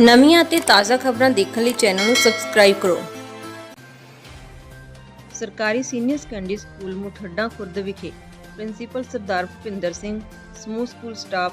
ਨਵੀਆਂ ਅਤੇ ਤਾਜ਼ਾ ਖਬਰਾਂ ਦੇਖਣ ਲਈ ਚੈਨਲ ਨੂੰ ਸਬਸਕ੍ਰਾਈਬ ਕਰੋ। ਸਰਕਾਰੀ senior secondary school Muthadda Khurd ਵਿਖੇ ਪ੍ਰਿੰਸੀਪਲ ਸਰਦਾਰ ਭੁਪਿੰਦਰ ਸਿੰਘ, ਸਮੂਹ school staff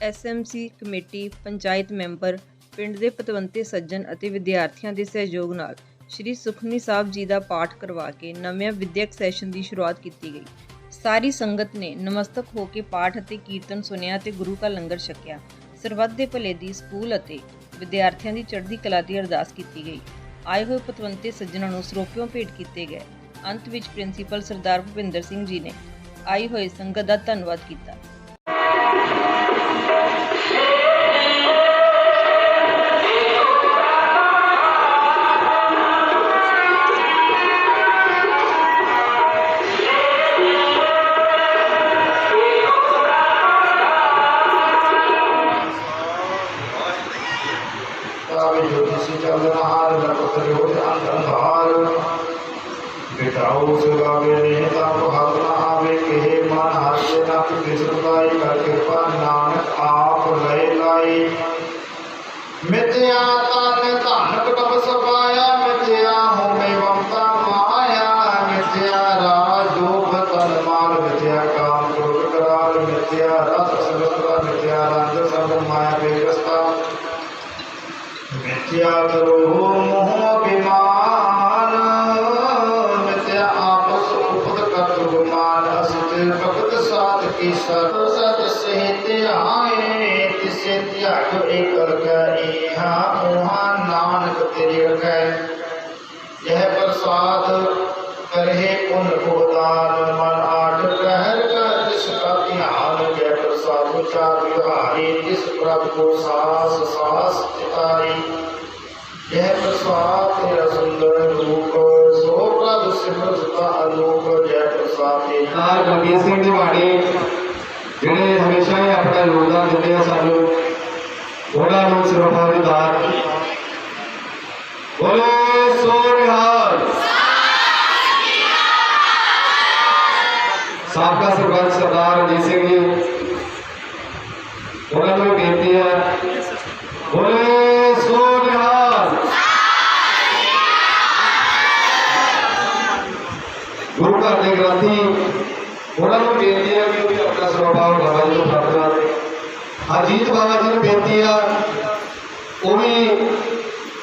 SMC committee, panchayat member, ਪਿੰਡ ਦੇ ਪਤਵੰਤੇ ਸੱਜਣ ਅਤੇ ਵਿਦਿਆਰਥੀਆਂ ਦੇ ਸਹਿਯੋਗ ਨਾਲ ਸ੍ਰੀ ਸੁਖਮਨੀ ਸਾਹਿਬ ਜੀ ਦਾ ਪਾਠ ਕਰਵਾ ਕੇ ਨਵਿਆਂ ਵਿਦਿਅਕ ਸੈਸ਼ਨ ਦੀ ਸ਼ੁਰੂਆਤ ਕੀਤੀ ਗਈ। ਸਾਰੀ ਸੰਗਤ ਨੇ ਨਮਸਤਕ ਹੋ ਕੇ ਪਾਠ ਅਤੇ ਕੀਰਤਨ ਸੁਨਿਆ ਤੇ ਗੁਰੂ ਕਾ ਲੰਗਰ ਛਕਿਆ। ਸਰਬੱਤ ਦੇ ਭਲੇ ਦੀ ਸਕੂਲ ਅਤੇ ਵਿਦਿਆਰਥੀਆਂ ਦੀ ਚੜ੍ਹਦੀ ਕਲਾ ਦੀ ਅਰਦਾਸ ਕੀਤੀ ਗਈ। ਆਏ ਹੋਏ ਪਤਵੰਤੇ ਸੱਜਣਾਂ ਨੂੰ ਸਰੋਪਿਓਂ ਭੇਟ ਕੀਤੇ ਗਏ। ਅੰਤ ਵਿੱਚ ਪ੍ਰਿੰਸੀਪਲ ਸਰਦਾਰ ਭੁਪਿੰਦਰ ਸਿੰਘ ਜੀ ਨੇ ਆਈ ਹੋਈ ਸੰਗਤ ਦਾ ਧੰਨਵਾਦ ਕੀਤਾ। ਤਾਵੇ ਜੋਤਿ ਚੱਲਣਾ ਹਾਰ ਲਪਤ ਰੋਜ ਅੰਧਾਰ ਬਿਟਾਓ ਸੁਗਾਵੇ ਨੇ ਤਾਂ ਹੱਥ ਨਾ ਆਵੇ ਕਿਹੇ ਮਨ ਹੱਥੇ ਨਾ ਕਿਸਰਦਾਈ ਕਰ ਕਿਰਪਾ ਨਾਨਕ ਆਪ ਲੈ ਲਾਈ ਮਿਥਿਆ ਤਨ ਧਨ ਕਟਬ ਸਪਾਇਆ ਮਿਥਿਆ ਕਰੋ ਮੋਹ को सास सास चितारी यह प्रसाद तेरा सुंदर रूप सो प्रभु सिमरत का अनूप जय प्रसाद तेरा ਸਰਦਾਰ ਬਲਬੀਰ ਸਿੰਘ ਦੀ ਬਾਣੀ ਜਿਹੜੇ ਹਮੇਸ਼ਾ ਹੀ ਆਪਣਾ ਯੋਗਦਾਨ ਦਿੰਦੇ ਆ ਸਾਨੂੰ ਉਹਨਾਂ ਨੂੰ ਸਿਰਫਾ ਦੀ ਦਾਤ ਬੋਲੇ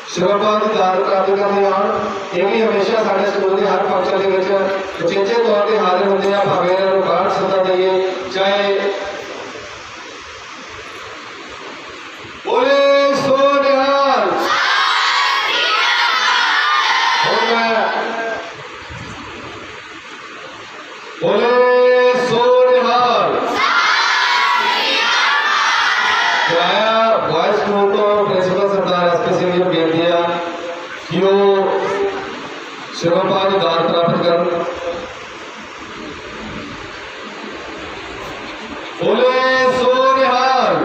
ਸਰੋਪਾਵ ਦੀ ਦਾਤ ਪ੍ਰਾਪਤ ਕਰਦੇ ਆਉਣ ਇਹ ਵੀ ਹਮੇਸ਼ਾ ਸਾਡੇ ਸਕੂਲ ਦੇ ਹਰ ਫੰਕਸ਼ਨ ਦੇ ਵਿੱਚ ਉਚੇਚੇ ਤੌਰ ਤੇ ਹਾਜ਼ਰ ਹੁੰਦੇ ਆ, ਭਾਵੇਂ ਇਹਨਾਂ ਨੂੰ ਬਾਹਰ ਸੱਦਾ ਦਈਏ ਚਾਹੇ ਬੋਲੇ ਸੋ ਨਿਹਾਲ ਹੁਣ ਮੈਂ ਬੋਲੇ ਸੋ ਨਿਹਾਲ ਕਿਰਾਇਆ ਵਾਇਸ ਸਕੂਲ ਤੋਂ ਪ੍ਰਿੰਸੀਪਲ ਸਰਦਾਰ ਐਸਪੀ ਸਿੰਘ ਜੀ ਨੂੰ ਆ। ਕਿ ਉਹ ਸ਼ਿਰੋਪਾ ਦੀ ਦਾਤ ਪ੍ਰਾਪਤ ਕਰਨ। ਬੋਲੇ ਸੋ ਨਿਹਾਲ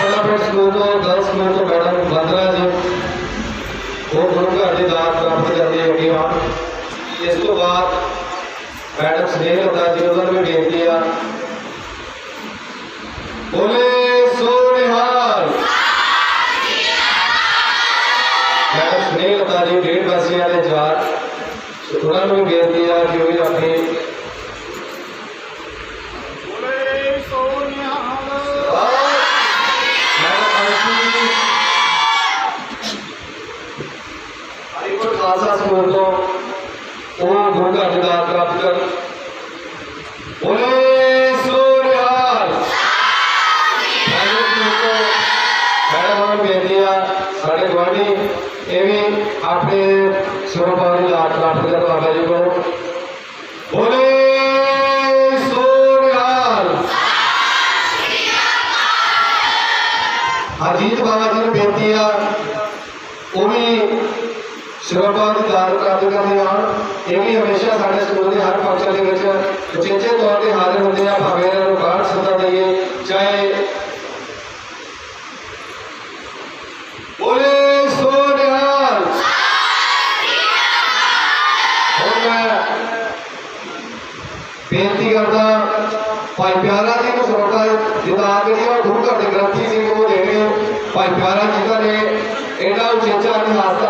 ਫਟਾਫਟ ਸਕੂਲ ਤੋਂ ਗਰਲਸ ਸਕੂਲ ਤੋਂ ਮੈਡਮ ਬੰਦਰਾ ਜੀ ਉਹ ਗੁਰੂ ਘਰ ਦੀ ਦਾਤ ਪ੍ਰਾਪਤ ਕਰਦੇ ਹੈਗੇ ਆ ਇਸ ਤੋਂ ਬਾਅਦ ਮੈਡਮ ਸਨੇਹ ਹੁੰਦਾ ਜੀ ਉਹਨਾਂ ਨੂੰ ਵੀ ਬੇਨਤੀ ਆ। ਬੋਲੇ ਸੋ ਨਿਹਾਲ ਮੈਡਮ ਸਨੇਹ ਹੁੰਦਾ ਜੀ ਡੇਢ ਵਾਸੀਆਂ ਦੇ ਜਵਾਰ ਉਹਨਾਂ ਨੂੰ ਵੀ ਬੇਨਤੀ ਆ ਕਿ ਉਹ ਵੀ ਆਪਣੀ ਬੋਲੇ ਸੋ ਨਿਹਾਲ ਮੈਡਮ ਅੰਸ਼ੂ ਜੀ ਹਰੀਪੁਰ ਖਾਲਸਾ ਸਕੂਲ ਤੋਂ ਉਹ ਗੁਰੂ ਘਰ ਦੀ ਦਾਤ ਪ੍ਰਾਪਤ ਕਰਨ ਬੋਲੇ ਸੋ ਨਿਹਾਲ ਮੈਡਮ ਜੀ ਤੋਂ ਮੈਡਮ ਨੂੰ ਬੇਨਤੀ ਆ ਸਾਡੇ ਗੁਆਂਢੀ ਇਹ ਵੀ ਆਪਣੇ ਸਰੋਪਾਰੀ ਦੀ ਦਾਤ ਪ੍ਰਾਪਤ ਕਰਨ ਬਾਬਾ ਜੀ ਕੋਲ ਬੋਲੇ ਅਜੀਤ ਬਾਬਾ ਜੀ ਨੂੰ ਬੇਨਤੀ ਆ, ਉਹ ਵੀ ਸ਼ਿਰੋਪਾ ਦੀ ਦਾਤ ਕਰਦੇ ਹਨ ਇਹ ਵੀ ਹਮੇਸ਼ਾ ਸਾਡੇ ਸਕੂਲ ਦੇ ਹਰ ਫੰਕਸ਼ਨ ਦੇ ਵਿੱਚ ਉਚੇਚੇ ਤੌਰ ਤੇ ਹਾਜ਼ਰ ਹੁੰਦੇ ਆ। ਭਾਵੇਂ ਇਹਨਾਂ ਨੂੰ ਬਾਹਰ ਸੱਦਾ ਦਈਏ ਚਾਹੇ ਬੋਲੇ ਸੋ ਨਿਹਾਲ ਹੁਣ ਮੈਂ ਬੇਨਤੀ ਕਰਦਾ, ਭਾਈ ਪਿਆਰਾ ਜੀ ਨੂੰ ਸਰੋਪਾ ਦੀ ਜਿਹੜੀ ਉਹ ਗੁਰੂ ਘਰ ਦੇ ਗ੍ਰੰਥੀ ਸਿੰਘ ਉਹ ਦੇਣੇ ਭਾਈ ਪਿਆਰਾ ਜੀ ਦਾ ਨੇ, ਇਹਨਾਂ ਉਚੇਚਾ ਇਤਿਹਾਸ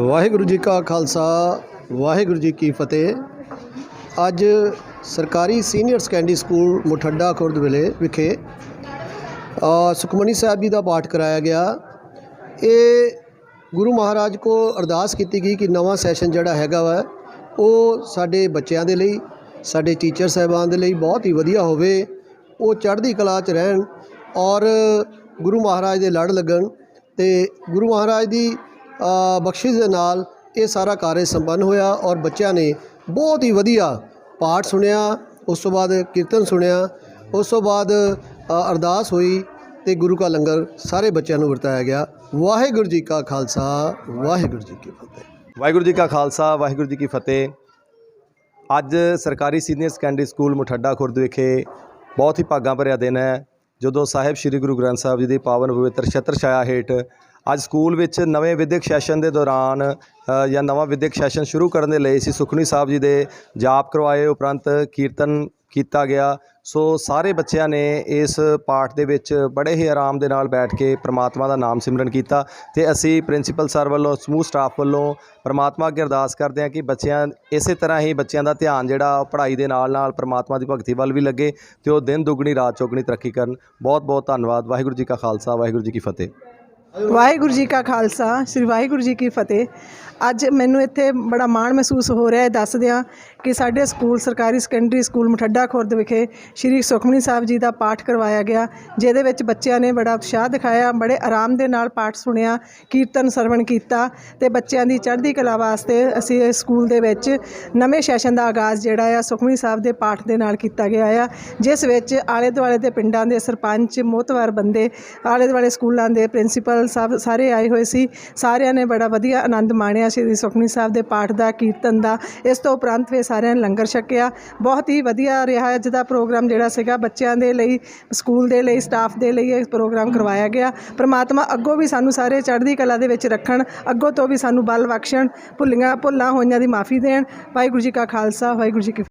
ਵਾਹਿਗੁਰੂ ਜੀ ਕਾ ਖਾਲਸਾ, ਵਾਹਿਗੁਰੂ ਜੀ ਕੀ ਫਤਿਹ। ਅੱਜ ਸਰਕਾਰੀ senior secondary school Muthadda Khurd ਵਿਲੇ ਵਿਖੇ ਸੁਖਮਨੀ ਸਾਹਿਬ ਜੀ ਦਾ ਪਾਠ ਕਰਾਇਆ ਗਿਆ। ਇਹ ਗੁਰੂ ਮਹਾਰਾਜ ਕੋ ਅਰਦਾਸ ਕੀਤੀ ਗਈ ਕਿ ਨਵਾਂ ਸੈਸ਼ਨ ਜਿਹੜਾ ਹੈਗਾ ਵਾ, ਉਹ ਸਾਡੇ ਬੱਚਿਆਂ ਦੇ ਲਈ, ਸਾਡੇ ਟੀਚਰ ਸਾਹਿਬਾਨ ਦੇ ਲਈ ਬਹੁਤ ਹੀ ਵਧੀਆ ਹੋਵੇ, ਉਹ ਚੜ੍ਹਦੀ ਕਲਾ 'ਚ ਰਹਿਣ ਔਰ ਗੁਰੂ ਮਹਾਰਾਜ ਦੇ ਲੜ ਲੱਗਣ ਤੇ ਗੁਰੂ ਮਹਾਰਾਜ ਦੀ ਬਖਸ਼ਿਸ਼ ਦੇ ਨਾਲ ਇਹ ਸਾਰਾ ਕਾਰਜ ਸੰਪੰਨ ਹੋਇਆ ਔਰ ਬੱਚਿਆਂ ਨੇ ਬਹੁਤ ਹੀ ਵਧੀਆ ਪਾਠ ਸੁਣਿਆ, ਉਸ ਤੋਂ ਬਾਅਦ ਕੀਰਤਨ ਸੁਣਿਆ, ਉਸ ਤੋਂ ਬਾਅਦ ਅਰਦਾਸ ਹੋਈ ਤੇ ਗੁਰੂ ਕਾ ਲੰਗਰ ਸਾਰੇ ਬੱਚਿਆਂ ਨੂੰ ਵਰਤਾਇਆ ਗਿਆ। ਵਾਹਿਗੁਰੂ ਜੀ ਕਾ ਖਾਲਸਾ, ਵਾਹਿਗੁਰੂ ਜੀ ਕੀ ਫਤਿਹ। ਵਾਹਿਗੁਰੂ ਜੀ ਕਾ ਖਾਲਸਾ, ਵਾਹਿਗੁਰੂ ਜੀ ਕੀ ਫਤਿਹ। ਅੱਜ ਸਰਕਾਰੀ senior secondary school Muthadda Khurd ਵਿਖੇ ਬਹੁਤ ਹੀ ਭਾਗਾਂ ਭਰਿਆ ਦਿਨ ਹੈ। ਜਦੋਂ ਸਾਹਿਬ ਸ੍ਰੀ ਗੁਰੂ ਗ੍ਰੰਥ ਸਾਹਿਬ ਜੀ ਦੀ ਪਾਵਨ ਪਵਿੱਤਰ ਛਤਰ ਛਾਇਆ ਹੇਠ ਅੱਜ ਸਕੂਲ ਵਿੱਚ ਨਵੇਂ ਵਿਦਿਅਕ ਸੈਸ਼ਨ ਦੇ ਦੌਰਾਨ ਜਾਂ ਨਵਾਂ ਵਿਦਿਅਕ ਸੈਸ਼ਨ ਸ਼ੁਰੂ ਕਰਨ ਦੇ ਲਈ ਸੀ ਸੁਖਨੀ ਸਾਹਿਬ ਜੀ ਦੇ ਜਾਪ ਕਰਵਾਏ, ਉਪਰੰਤ ਕੀਰਤਨ ਕੀਤਾ ਗਿਆ। ਸੋ ਸਾਰੇ ਬੱਚਿਆਂ ਨੇ ਇਸ ਪਾਠ ਦੇ ਵਿੱਚ ਬੜੇ ਹੀ ਆਰਾਮ ਦੇ ਨਾਲ ਬੈਠ ਕੇ ਪ੍ਰਮਾਤਮਾ ਦਾ ਨਾਮ ਸਿਮਰਨ ਕੀਤਾ ਤੇ ਅਸੀਂ ਪ੍ਰਿੰਸੀਪਲ ਸਰ ਵੱਲੋਂ, ਸਮੂਹ ਸਟਾਫ ਵੱਲੋਂ ਪ੍ਰਮਾਤਮਾ ਅੱਗੇ ਅਰਦਾਸ ਕਰਦੇ ਹਾਂ ਕਿ ਬੱਚਿਆਂ, ਇਸੇ ਤਰ੍ਹਾਂ ਹੀ ਬੱਚਿਆਂ ਦਾ ਧਿਆਨ ਜਿਹੜਾ ਪੜ੍ਹਾਈ ਦੇ ਨਾਲ ਨਾਲ ਪ੍ਰਮਾਤਮਾ ਦੀ ਭਗਤੀ ਵੱਲ ਵੀ ਲੱਗੇ ਤੇ ਉਹ ਦਿਨ ਦੁੱਗਣੀ, ਰਾਤ ਚੌਗਣੀ ਤਰੱਕੀ ਕਰਨ। ਬਹੁਤ ਬਹੁਤ ਧੰਨਵਾਦ। ਵਾਹਿਗੁਰੂ ਜੀ ਕਾ ਖਾਲਸਾ, ਵਾਹਿਗੁਰੂ ਜੀ ਕੀ ਫਤਿਹ। ਵਾਹਿਗੁਰੂ ਜੀ ਕਾ ਖਾਲਸਾ, ਸ੍ਰੀ ਵਾਹਿਗੁਰੂ ਜੀ ਕੀ ਫਤਿਹ। ਅੱਜ ਮੈਨੂੰ ਇੱਥੇ ਬੜਾ ਮਾਣ ਮਹਿਸੂਸ ਹੋ ਰਿਹਾ ਹੈ, ਦੱਸਦਿਆਂ ਕਿ ਸਾਡੇ ਸਕੂਲ, ਸਰਕਾਰੀ ਸੈਕੰਡਰੀ ਸਕੂਲ ਮਠੱਡਾ ਖੁਰਦ ਵਿਖੇ ਸ਼੍ਰੀ ਸੁਖਮਨੀ ਸਾਹਿਬ ਜੀ ਦਾ ਪਾਠ ਕਰਵਾਇਆ ਗਿਆ, ਜਿਹਦੇ ਵਿੱਚ ਬੱਚਿਆਂ ਨੇ ਬੜਾ ਉਤਸ਼ਾਹ ਦਿਖਾਇਆ, ਬੜੇ ਆਰਾਮ ਦੇ ਨਾਲ ਪਾਠ ਸੁਣਿਆ, ਕੀਰਤਨ ਸਰਵਣ ਕੀਤਾ ਤੇ ਬੱਚਿਆਂ ਦੀ ਚੜ੍ਹਦੀ ਕਲਾ ਵਾਸਤੇ ਅਸੀਂ ਇਸ ਸਕੂਲ ਦੇ ਵਿੱਚ ਨਵੇਂ ਸੈਸ਼ਨ ਦਾ ਆਗਾਜ਼ ਜਿਹੜਾ ਆ ਸੁਖਮਨੀ ਸਾਹਿਬ ਦੇ ਪਾਠ ਦੇ ਨਾਲ ਕੀਤਾ ਗਿਆ ਆ, ਜਿਸ ਵਿੱਚ ਆਲੇ ਦੁਆਲੇ ਦੇ ਪਿੰਡਾਂ ਦੇ ਸਰਪੰਚ, ਮੋਤਵਾਰ ਬੰਦੇ ਆਲੇ ਦੁਆਲੇ ਸਕੂਲਾਂ ਦੇ ਪ੍ਰਿੰਸੀਪਲ ਸਭ ਸਾਰੇ ਆਏ ਹੋਏ ਸੀ, ਸਾਰਿਆਂ ਨੇ ਬੜਾ ਵਧੀਆ ਆਨੰਦ ਮਾਣਿਆ ਸ਼੍ਰੀ ਸੁਖਮਨੀ ਸਾਹਿਬ ਦੇ ਪਾਠ ਦਾ, ਕੀਰਤਨ ਦਾ, ਇਸ ਤੋਂ ਉਪਰੰਤ ਫਿਰ ਸਾਰਿਆਂ ਨੇ ਲੰਗਰ ਛਕਿਆ। ਬਹੁਤ ਹੀ ਵਧੀਆ ਰਿਹਾ ਅੱਜ ਦਾ ਪ੍ਰੋਗਰਾਮ ਜਿਹੜਾ ਸੀਗਾ। ਬੱਚਿਆਂ ਦੇ ਲਈ, ਸਕੂਲ ਦੇ ਲਈ, ਸਟਾਫ ਦੇ ਲਈ ਇਹ ਪ੍ਰੋਗਰਾਮ ਕਰਵਾਇਆ ਗਿਆ। ਪ੍ਰਮਾਤਮਾ ਅੱਗੋਂ ਵੀ ਸਾਨੂੰ ਸਾਰੇ ਚੜ੍ਹਦੀ ਕਲਾ ਦੇ ਵਿੱਚ ਰੱਖਣ, ਅੱਗੋਂ ਤੋਂ ਵੀ ਸਾਨੂੰ ਬਲ ਬਖਸ਼ਣ, ਭੁੱਲੀਆਂ ਭੁੱਲਾਂ ਹੋਈਆਂ ਦੀ ਮਾਫੀ ਦੇਣ। ਵਾਹਿਗੁਰੂ ਜੀ ਕਾ ਖਾਲਸਾ, ਵਾਹਿਗੁਰੂ ਜੀ ਕੀ